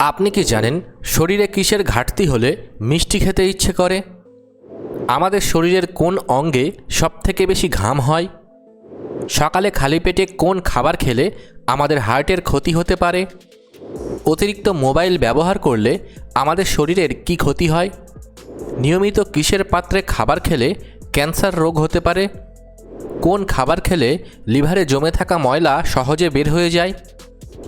আপনি কি জানেন শরীরে কিসের ঘাটতি হলে মিষ্টি খেতে ইচ্ছে করে? আমাদের শরীরের কোন অঙ্গে সবথেকে বেশি ঘাম হয়? সকালে খালি পেটে কোন খাবার খেলে আমাদের হার্টের ক্ষতি হতে পারে? অতিরিক্ত মোবাইল ব্যবহার করলে আমাদের শরীরের কি ক্ষতি হয়? নিয়মিত কিসের পাত্রে খাবার খেলে ক্যান্সার রোগ হতে পারে? কোন খাবার খেলে লিভারে জমে থাকা ময়লা সহজে বের হয়ে যায়?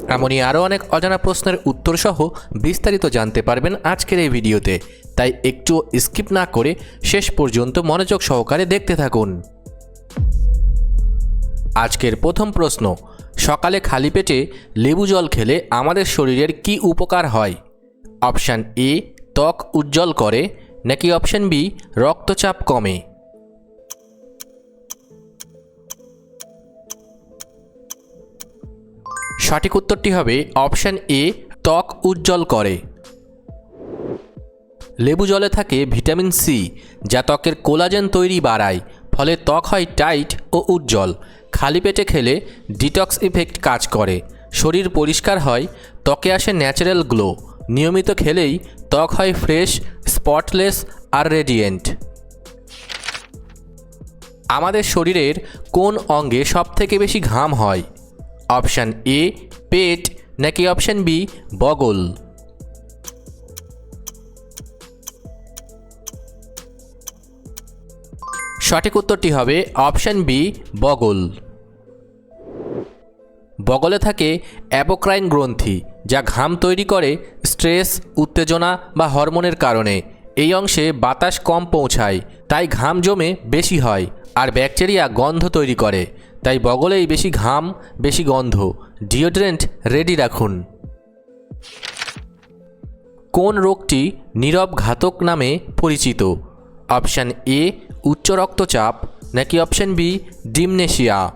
এমনই আরও অনেক অজানা প্রশ্নের উত্তরসহ বিস্তারিত জানতে পারবেন আজকের এই ভিডিওতে। তাই একটু স্কিপ না করে শেষ পর্যন্ত মনোযোগ সহকারে দেখতে থাকুন। আজকের প্রথম প্রশ্ন, সকালে খালি পেটে লেবু জল খেলে আমাদের শরীরের কি উপকার হয়? অপশান এ, ত্বক উজ্জ্বল করে। নাকি অপশান বি, রক্তচাপ কমে? সঠিক উত্তরটি হবে অপশান এ, ত্বক উজ্জ্বল করে। লেবু জলে থাকে ভিটামিন সি, যা ত্বকের কোলাজেন তৈরি বাড়ায়, ফলে ত্বক হয় টাইট ও উজ্জ্বল। খালি পেটে খেলে ডিটক্স ইফেক্ট কাজ করে। শরীর পরিষ্কার হয়, ত্বকে আসে ন্যাচারাল গ্লো। নিয়মিত খেলেই ত্বক হয় ফ্রেশ, স্পটলেস আর রেডিয়েন্ট। আমাদের শরীরের কোন অঙ্গে সবথেকে বেশি ঘাম হয়? অপশান এ, পেট, নাকি অপশান বি, বগল? সঠিক উত্তরটি হবে অপশান বি, বগল। বগলে থাকে অ্যাপোক্রাইন গ্রন্থি, যা ঘাম তৈরি করে স্ট্রেস, উত্তেজনা বা হরমোনের কারণে। এই অংশে বাতাস কম পৌঁছায়, তাই ঘাম জমে বেশি হয়, আর ব্যাকটেরিয়া গন্ধ তৈরি করে। তাই বগলেই বেশি ঘাম, বেশি গন্ধ। ডিওড্রেন্ট রেডি রাখুন। কোন রোগটি নীরব ঘাতক নামে পরিচিত? অপশান এ, উচ্চ রক্তচাপ, নাকি অপশান বি, ডিমনেশিয়া?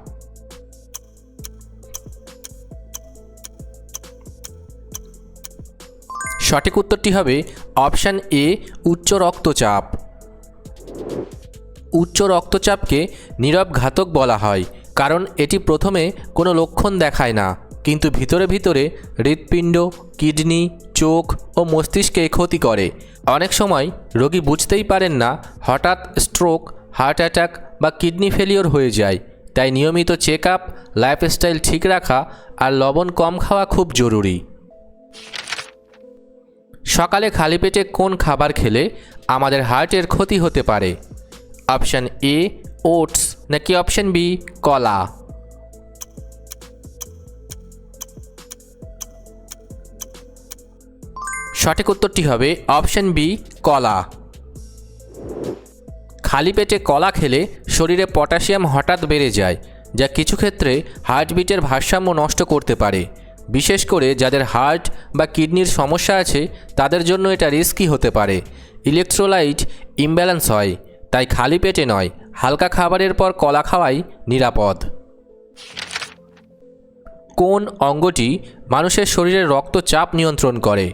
সঠিক উত্তরটি হবে অপশান এ, উচ্চ রক্তচাপ। উচ্চ রক্তচাপকে নীরব ঘাতক বলা হয়। কারণ এটি প্রথমে কোনো লক্ষণ দেখায় না, কিন্তু ভিতরে ভিতরে হৃৎপিণ্ড, কিডনি, চোখ ও মস্তিষ্কে ক্ষতি করে। অনেক সময় রোগী বুঝতেই পারেন না হঠাৎ স্ট্রোক, হার্ট অ্যাটাক বা কিডনি ফেলিওর হয়ে যায়। তাই নিয়মিত চেক আপ লাইফস্টাইল ঠিক রাখা আর লবণ কম খাওয়া খুব জরুরি। সকালে খালি পেটে কোন খাবার খেলে আমাদের হার্টের ক্ষতি হতে পারে? অপশান এ ওটস নাকি অপশান বি কলা? সঠিক উত্তরটি হবে অপশান বি কলা। খালি পেটে কলা খেলে শরীরে পটাশিয়াম হঠাৎ বেড়ে যায়, যা কিছু ক্ষেত্রে হার্টবিটের ভারসাম্য নষ্ট করতে পারে। বিশেষ করে যাদের হার্ট বা কিডনির সমস্যা আছে, তাদের জন্য এটা রিস্কি হতে পারে। ইলেকট্রোলাইট ইমব্যালেন্স হয়, তাই খালি পেটে নয় হালকা খাবারের পর কলা খাওয়াই নিরাপদ। কোন অঙ্গটি মানুষের শরীরের রক্তচাপ নিয়ন্ত্রণ করে?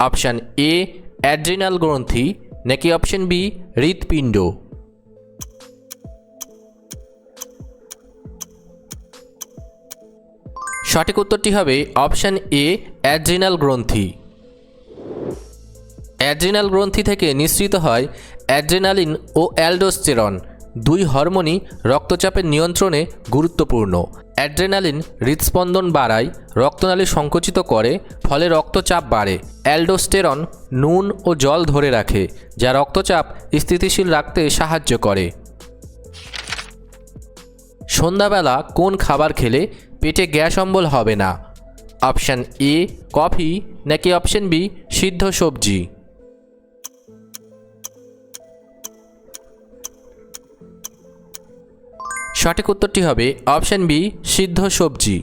অপশান এ, অ্যাড্রিনাল গ্রন্থি, নাকি অপশান বি, হৃৎপিণ্ড? সঠিক উত্তরটি হবে অপশান এ, অ্যাড্রিনাল গ্রন্থি। অ্যাড্রিনাল গ্রন্থি থেকে নিঃসৃত হয় অ্যাড্রেনালিন ও অ্যালডোস্টেরন। দুই হরমোনই রক্তচাপের নিয়ন্ত্রণে গুরুত্বপূর্ণ। অ্যাড্রেনালিন হৃদস্পন্দন বাড়ায়, রক্তনালী সংকুচিত করে, ফলে রক্তচাপ বাড়ে। অ্যালডোস্টেরন নুন ও জল ধরে রাখে, যা রক্তচাপ স্থিতিশীল রাখতে সাহায্য করে। সন্ধ্যাবেলা কোন খাবার খেলে পেটে গ্যাস অম্বল হবে না? অপশান এ, কফি, নাকি অপশান বি, সিদ্ধ সবজি? সঠিক উত্তরটি হবে অপশান বি, সিদ্ধ সবজি।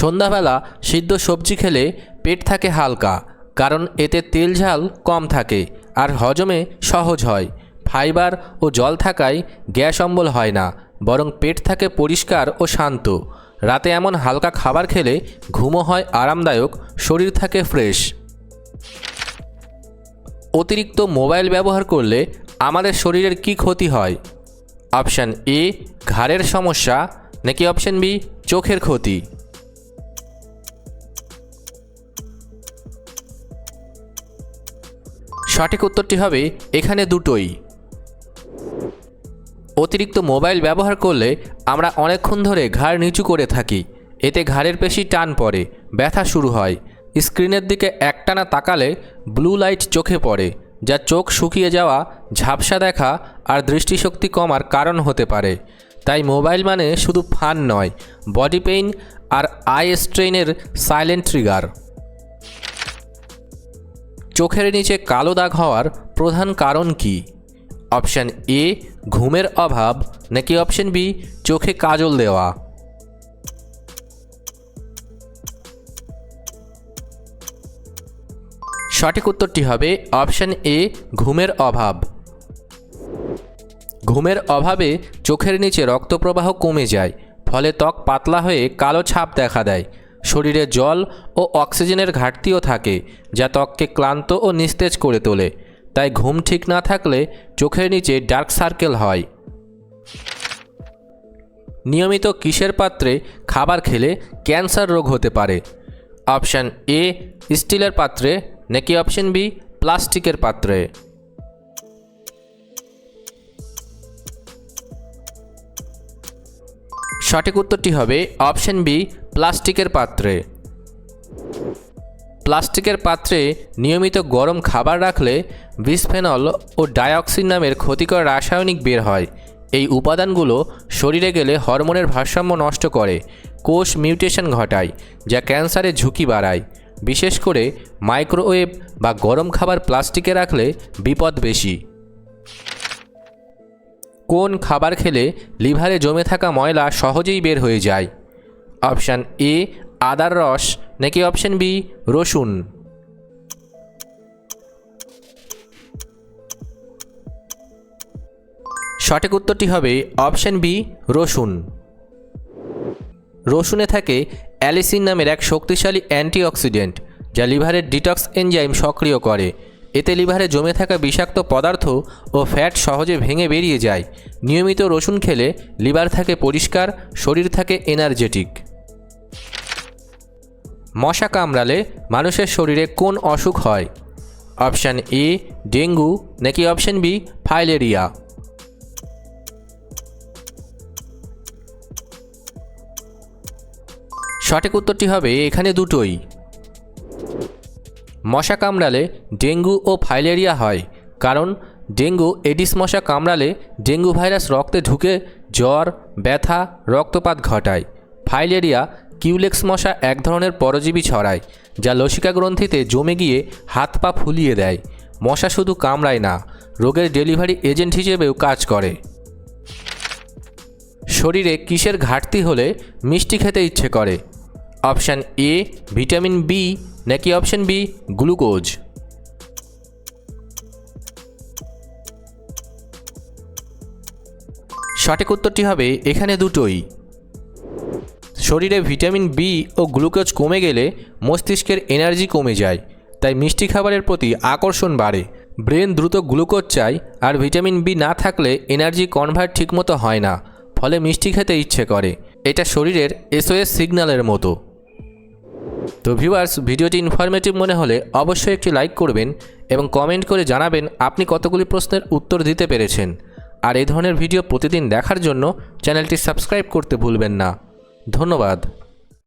সন্ধ্যাবেলা সিদ্ধ সবজি খেলে পেট থাকে হালকা, কারণ এতে তেল ঝাল কম থাকে আর হজমে সহজ হয়। ফাইবার ও জল থাকায় গ্যাস অম্বল হয় না, বরং পেট থাকে পরিষ্কার ও শান্ত। রাতে এমন হালকা খাবার খেলে ঘুমও হয় আরামদায়ক, শরীর থাকে ফ্রেশ। অতিরিক্ত মোবাইল ব্যবহার করলে আমাদের শরীরের কি ক্ষতি হয়? অপশান এ, ঘাড়ের সমস্যা, নাকি অপশান বি, চোখের ক্ষতি? সঠিক উত্তরটি হবে এখানে দুটোই। অতিরিক্ত মোবাইল ব্যবহার করলে আমরা অনেকক্ষণ ধরে ঘাড় নিচু করে থাকি। এতে ঘাড়ের পেশি টান পড়ে, ব্যথা শুরু হয়। স্ক্রিনের দিকে একটানা তাকালে ব্লু লাইট চোখে পড়ে। যা চোখ শুকিয়ে যাওয়া, ঝাপসা দেখা আর দৃষ্টিশক্তি কমার কারণ হতে পারে। তাই মোবাইল মানে শুধু ফান নয়, বডি পেইন আর আই স্ট্রেইনের সাইলেন্ট ট্রিগার। চোখের নিচে কালো দাগ হওয়ার প্রধান কারণ কি? অপশান এ, ঘুমের অভাব, নাকি অপশান বি, চোখে কাজল দেওয়া? সঠিক উত্তরটি হবে অপশান এ, ঘুমের অভাব। ঘুমের অভাবে চোখের নিচে রক্তপ্রবাহ কমে যায়, ফলে ত্বক পাতলা হয়ে কালো ছাপ দেখা দেয়। শরীরে জল ও অক্সিজেনের ঘাটতিও থাকে, যা ত্বককে ক্লান্ত ও নিস্তেজ করে তোলে। তাই ঘুম ঠিক না থাকলে চোখের নিচে ডার্ক সার্কেল হয়। নিয়মিত কিসের পাত্রে খাবার খেলে ক্যান্সার রোগ হতে পারে। অপশান এ, স্টিলের পাত্রে নাকি অপশন বি প্লাস্টিকের পাত্রে। সঠিক উত্তরটি হবে অপশন বি প্লাস্টিকের পাত্রে। প্লাস্টিকের পাত্রে নিয়মিত গরম খাবার রাখলে বিসফেনল ও ডাইঅক্সিন নামের ক্ষতিকর রাসায়নিক বের হয়। এই উপাদানগুলো শরীরে গেলে হরমোনের ভারসাম্য নষ্ট করে, কোষ মিউটেশন ঘটায়, যা ক্যান্সারের ঝুঁকি বাড়ায়। বিশেষ করে মাইক্রোওয়েভ বা গরম খাবার প্লাস্টিকে রাখলে বিপদ বেশি। কোন খাবার খেলে লিভারে জমে থাকা ময়লা সহজেই বের হয়ে যায়? অপশান এ, আদার রস, নাকি অপশান বি, রসুন? সঠিক উত্তরটি হবে অপশান বি, রসুন। রসুনে থাকে অ্যালিসিন নামের এক শক্তিশালী অ্যান্টিঅক্সিডেন্ট, যা লিভারের ডিটক্স এনজাইম সক্রিয় করে। এতে লিভারে জমে থাকা বিষাক্ত পদার্থ ও ফ্যাট সহজে ভেঙে বেরিয়ে যায়। নিয়মিত রসুন খেলে লিভার থাকে পরিষ্কার, শরীর থাকে এনার্জেটিক। মশা কামড়ালে মানুষের শরীরে কোন অসুখ হয়? অপশান এ, ডেঙ্গু, নাকি অপশান বি, ফাইলেরিয়া? সঠিক উত্তরটি হবে এখানে দুটোই। মশা কামড়ালে ডেঙ্গু ও ফাইলেরিয়া হয়, কারণ ডেঙ্গু এডিস মশা কামড়ালে ডেঙ্গু ভাইরাস রক্তে ঢুকে জ্বর, ব্যথা, রক্তপাত ঘটায়। ফাইলেরিয়া কিউলেক্স মশা এক ধরনের পরজীবী ছড়ায়, যা লসিকা গ্রন্থিতে জমে গিয়ে হাত পা ফুলিয়ে দেয়। মশা শুধু কামড়ায় না, রোগের ডেলিভারি এজেন্ট হিসেবেও কাজ করে। শরীরে কিসের ঘাটতি হলে মিষ্টি খেতে ইচ্ছে করে অপশান এ, ভিটামিন বি, নাকি অপশান বি, গ্লুকোজ? সঠিক উত্তরটি হবে এখানে দুটোই। শরীরে ভিটামিন বি ও গ্লুকোজ কমে গেলে মস্তিষ্কের এনার্জি কমে যায়, তাই মিষ্টি খাবারের প্রতি আকর্ষণ বাড়ে। ব্রেন দ্রুত গ্লুকোজ চায় আর ভিটামিন বি না থাকলে এনার্জি কনভার্ট ঠিকমতো হয় না, ফলে মিষ্টি খেতে ইচ্ছে করে। এটা শরীরের এসওএস সিগন্যালের মতো। তো ভিউয়ার্স ভিডিওটি ইনফরমেটিভ মনে হলে অবশ্যই একটি লাইক করবেন এবং কমেন্ট করে জানাবেন আপনি কতগুলি প্রশ্নের উত্তর দিতে পেরেছেন। আর এই ধরনের ভিডিও প্রতিদিন দেখার জন্য চ্যানেলটি সাবস্ক্রাইব করতে ভুলবেন না। ধন্যবাদ।